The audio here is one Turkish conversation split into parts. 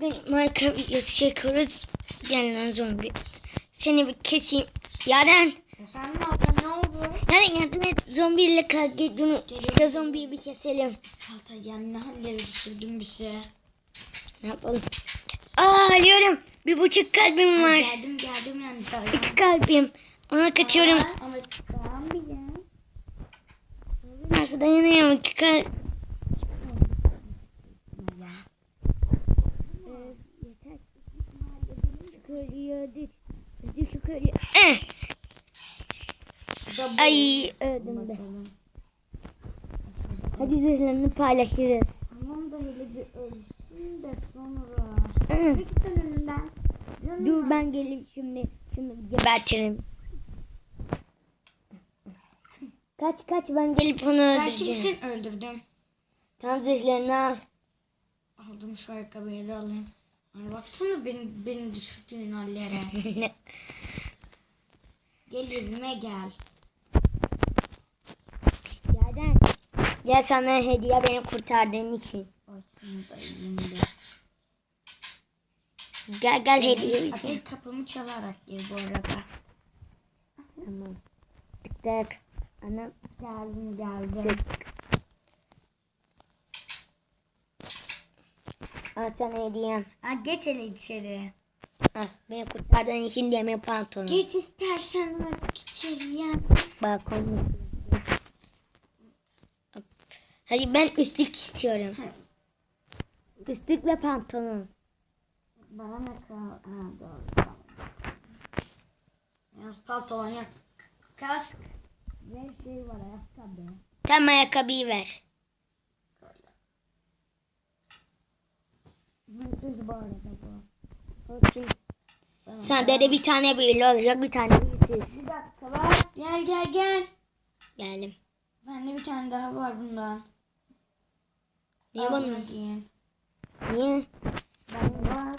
Bugün Minecraft videosu çekiyoruz. Lan zombi. Seni bir keseyim. Yaren. Efendim abla ne oldu? Yaren yardım et. Zombiyle kavga ediyorum. Şu zombiyi bir keselim. Altay yani ne hallere düşürdün bizi. Ne yapalım? Aa alıyorum. Bir buçuk kalbim var. Geldim geldim yani dayan. İki kalbim. Ona kaçıyorum. Aa, Ama tamam bir ya. Nasıl dayanıyorum? İki kalp. Ya. Yeter. Eh. Da bu. Ay öldüm de. Hadi zırhlarını paylaşırız. Tamam da hele bir ölsün de sonra. Peki sen önünden. Canım Dur ben gelip şimdi şunu gebertirim. Kaç kaç ben gelip onu Sen öldüreceğim. kimsin öldürdüm. Tam zırhlarını al. Aldım şu ayakkabıyı da alayım. Hani baksana beni, beni düşürdüğün hallere. Gel evime gel. Yerden. Gel sana hediye beni kurtardığın için. Gel gel hediye. Vereceğim. kapımı çalarak gir bu arada. Tamam. Tık tık. Anam Geldim geldim. tık. Al sana hediyem. Ha, geç hele içeri. Al beni kurtardığın için demir pantolon. Geç istersen bak içeriye. Bak onu. Hadi ben üstlük istiyorum. Üstlük ve pantolon. Bana ne kal? Ha doğru. Tamam. Yalnız pantolon yok. Kask. Ve şey var ayakkabı. Tam ayakkabıyı ver. Hırsız bu arada bu. Olsun. Sende de bir tane büyülü olacak bir tane büyüsüz. Bir dakika var. Gel gel gel. Geldim. Bende bir tane daha var bundan. Niye Al bana? giyin. Niye? Ben var.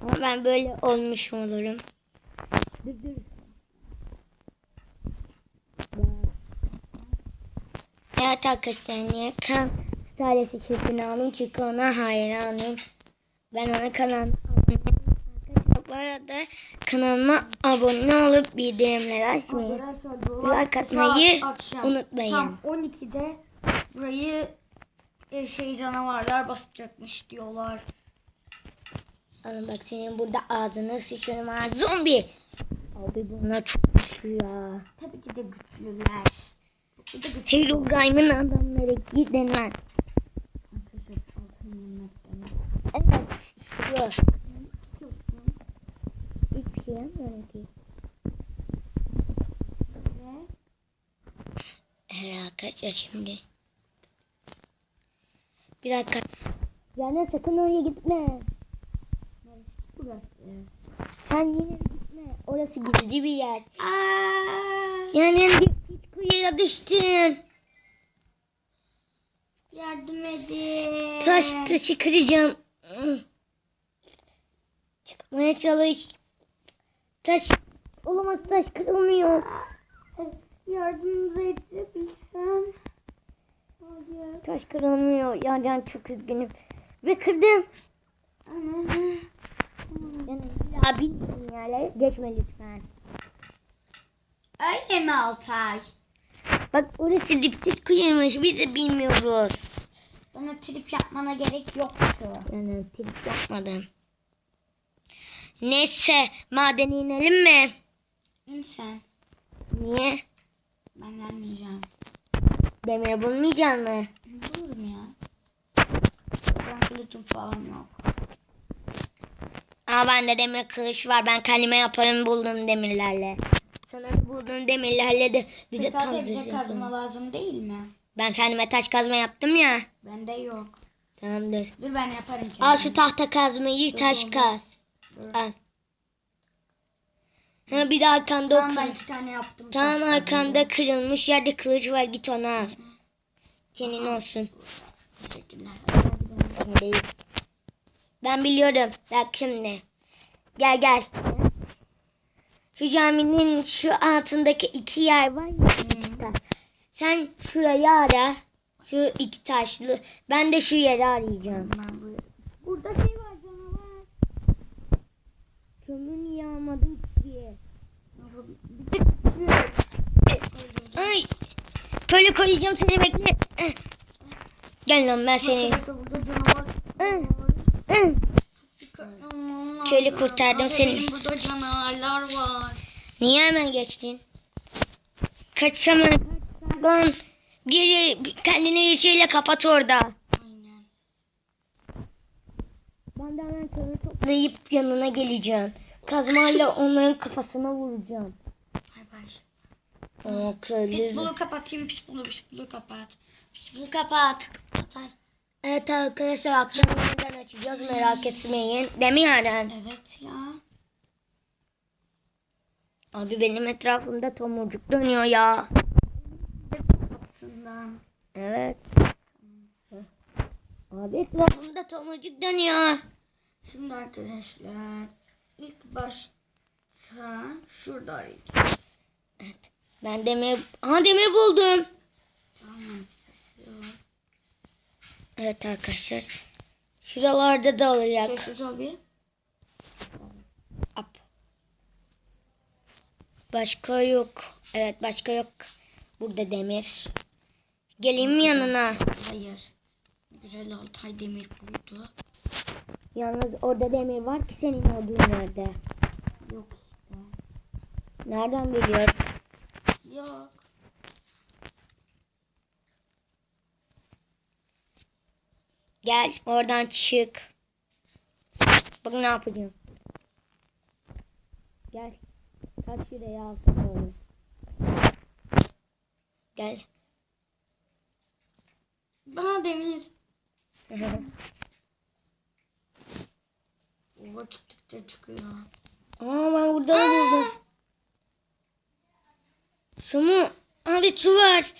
Ama ben böyle olmuş olurum. Dur dur. Evet arkadaşlar niye kan stalesi sesini aldım çünkü ona hayranım. Ben ona kanal Arkadaşlar arada kanalıma abone olup bildirimleri açmayı like atmayı unutmayın. Tam 12'de burayı e, şey canavarlar basacakmış diyorlar. Alın bak senin burada ağzını sıçarım ha zombi. Abi bunlar çok güçlü ya. Tabii ki de güçlüler. Da. Herobrine'in adamları gidin lan. Arkadaşlar altın yemekten. Evet işte bu. Yapmıyorum ki. Ve Evet arkadaşlar şimdi. Bir dakika. Yani sakın oraya gitme. Sen yine gitme. Orası gizli bir yer. Yani hiç kuyuya düştün. yardım edin. Taş taşı kıracağım. Çıkmaya çalış. Taş. Olamaz taş kırılmıyor. Yardımınızı edebilsem. Taş kırılmıyor. Yani çok üzgünüm. Ve kırdım. Yani ya bilmiyorum yerlere geçme lütfen. Öyle mi Altay? Bak orası dipsiz kuyuymuş. Biz de bilmiyoruz. Bana trip yapmana gerek yoktu. Yani tip yapmadım. Neyse madene inelim mi? İn sen. Niye? Ben gelmeyeceğim. Demir bulmayacak mı? Bulurum ya. Ben kılıcım falan yok. Aa bende demir kılıç var. Ben kendime yaparım bulduğum demirlerle. Sana da bulduğum demirlerle de bize tam zırh yapalım. kazma lazım değil mi? Ben kendime taş kazma yaptım ya. Bende yok. Tamamdır. Dur ben yaparım kendim. Al şu tahta kazmayı Dur, taş dur, kaz. Dur. Al. Ha bir de arkanda Tamam ben iki tane yaptım. Tamam arkanda kırılmış yerde kılıç var git onu al. Senin olsun. Teşekkürler. Değil. Ben biliyorum. Bak şimdi. Gel gel. Şu caminin şu altındaki iki yer var ya. taş. Sen şurayı ara. Şu iki taşlı. Ben de şu yeri arayacağım. Burada şey var canavar. Kömür niye almadın ki? Ay. Köle koyacağım seni bekle. Eh. Gel lan ben seni. Eh. Eh. Köle kurtardım seni. Burada canavarlar var. Niye hemen geçtin? Kaçamadım. Lan geri kendini bir şeyle kapat orada. Aynen. Ben de hemen kömür toplayıp yanına geleceğim. Kazmayla onların kafasına vuracağım. Bay bay. O köylü. Pitbull'u kapatayım. Pitbull'u pitbull'u kapat. Pitbull'u kapat. Kapat. Evet arkadaşlar akşam yeniden açacağız merak etmeyin. Değil mi Yaren? Evet ya. Abi benim etrafımda tomurcuk dönüyor ya. Aslında. Evet. Abi etrafımda tomurcuk dönüyor. Şimdi arkadaşlar ilk başta şuradaydı. Ben demir... Aha demir buldum. Tamam. Evet arkadaşlar. Şuralarda da olacak. Sessiz ol bir. Up. Başka yok. Evet başka yok. Burada demir. Geleyim mi yanına? Hayır. Güzel Altay demir buldu. Yalnız orada demir var ki senin olduğun yerde. Yok işte. Nereden biliyorsun? Yok. Gel oradan çık. Bak ne yapacağım. Gel. Kaç şuraya doğru. Gel. Bana demir. Ova çıktıkça çıkıyor. Aa ben burada da buldum. Su mu? Abi su var.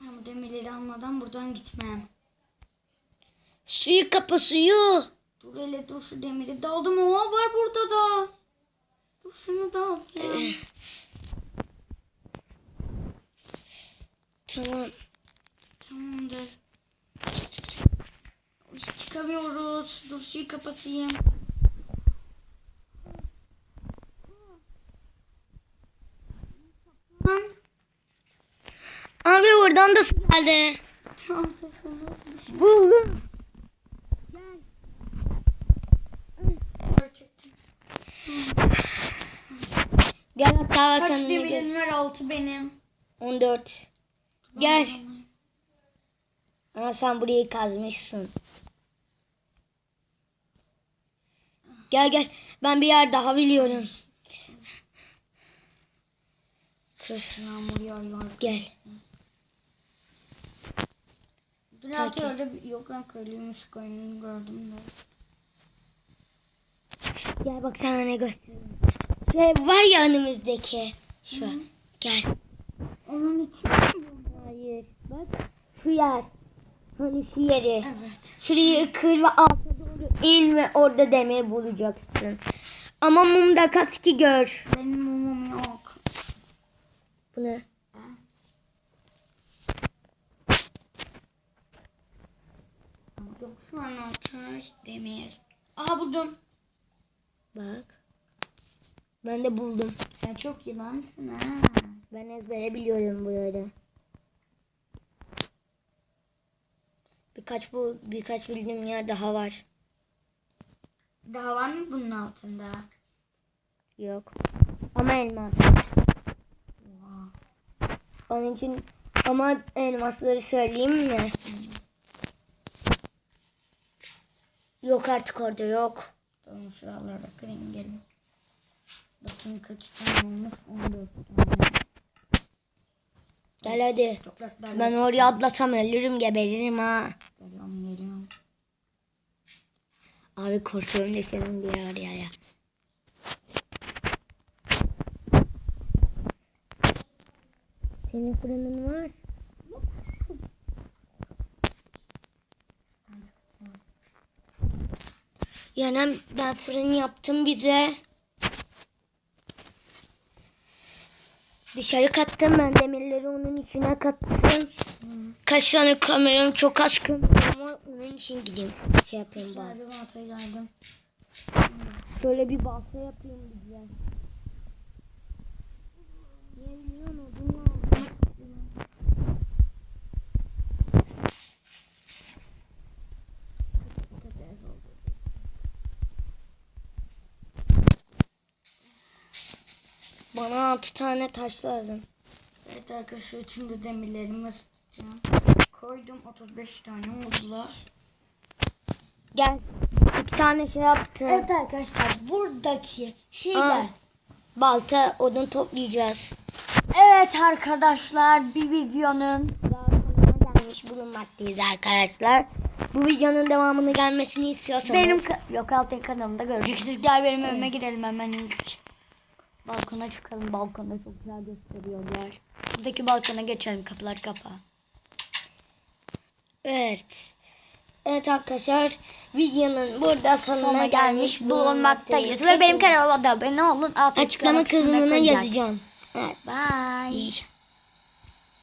Ben bu demirleri almadan buradan gitmem. Suyu kapa suyu. Dur hele dur şu demiri daldım. Ova var burada da. Dur şunu da alacağım. Tamam. Tamamdır. Çıkamıyoruz. Dur suyu kapatayım. Abi oradan da su geldi. Buldum. Gel hatta bak Kaç sana ne göz- var? Altı benim. 14. Gel. Ama sen burayı kazmışsın. Gel gel. Ben bir yer daha biliyorum. Kır. Yağmur yağıyor. Gel. Takip. altı yok lan köylüymüş koyunu gördüm de. Gel bak sana ne göstereyim. Şey var ya önümüzdeki. Şu. Gel. Onun için Hayır. Bak. Şu yer. Hani şu yeri. Evet. Şurayı kır ve alta in ve orada demir bulacaksın. Ama mumda kat ki gör. Benim mumum yok. Bu ne? Yok şu an altay demir. Aha buldum. Bak. Ben de buldum. Sen çok yılansın ha. Ben ezbere biliyorum böyle. Birkaç bu birkaç bildiğim yer daha var. Daha var mı bunun altında? Yok. Ama elmas. Oha. Onun için ama elmasları söyleyeyim mi? Yok artık orada yok. Tamam şuralara kırayım gelin. Bakayım kaç tane olmuş? 14 tane. Gel hadi. Ben oraya atlasam ölürüm geberirim ha. Abi korkuyorum düşerim diye oraya ya. Senin fırının var. Yani ben fırın yaptım bize. Dışarı kattım ben demirleri onun içine kattım. Kaç tane kameram çok az kameram var onun için gideyim. Şey yapayım bari. Geldim geldim. Şöyle bir balta yapayım bize. 16 tane taş lazım. Evet arkadaşlar içinde demirlerimi tutacağım. Koydum 35 tane oldular. Gel. iki tane şey yaptım. Evet arkadaşlar buradaki şeyler. Balta odun toplayacağız. Evet arkadaşlar bir videonun daha sonuna gelmiş bulunmaktayız arkadaşlar. Bu videonun devamını gelmesini istiyorsanız. Benim yok altın kanalımda göreceksiniz. Gel benim önüme girelim hemen. Balkona çıkalım. Balkonda çok güzel gösteriyorlar. Buradaki balkona geçelim. Kapılar kapa. Evet. Evet arkadaşlar videonun burada sonuna, Sonuna gelmiş bulunmaktayız. Ve benim kanalıma da abone olun. Alt Açıklama kısmına yazacağım. Evet. Bye.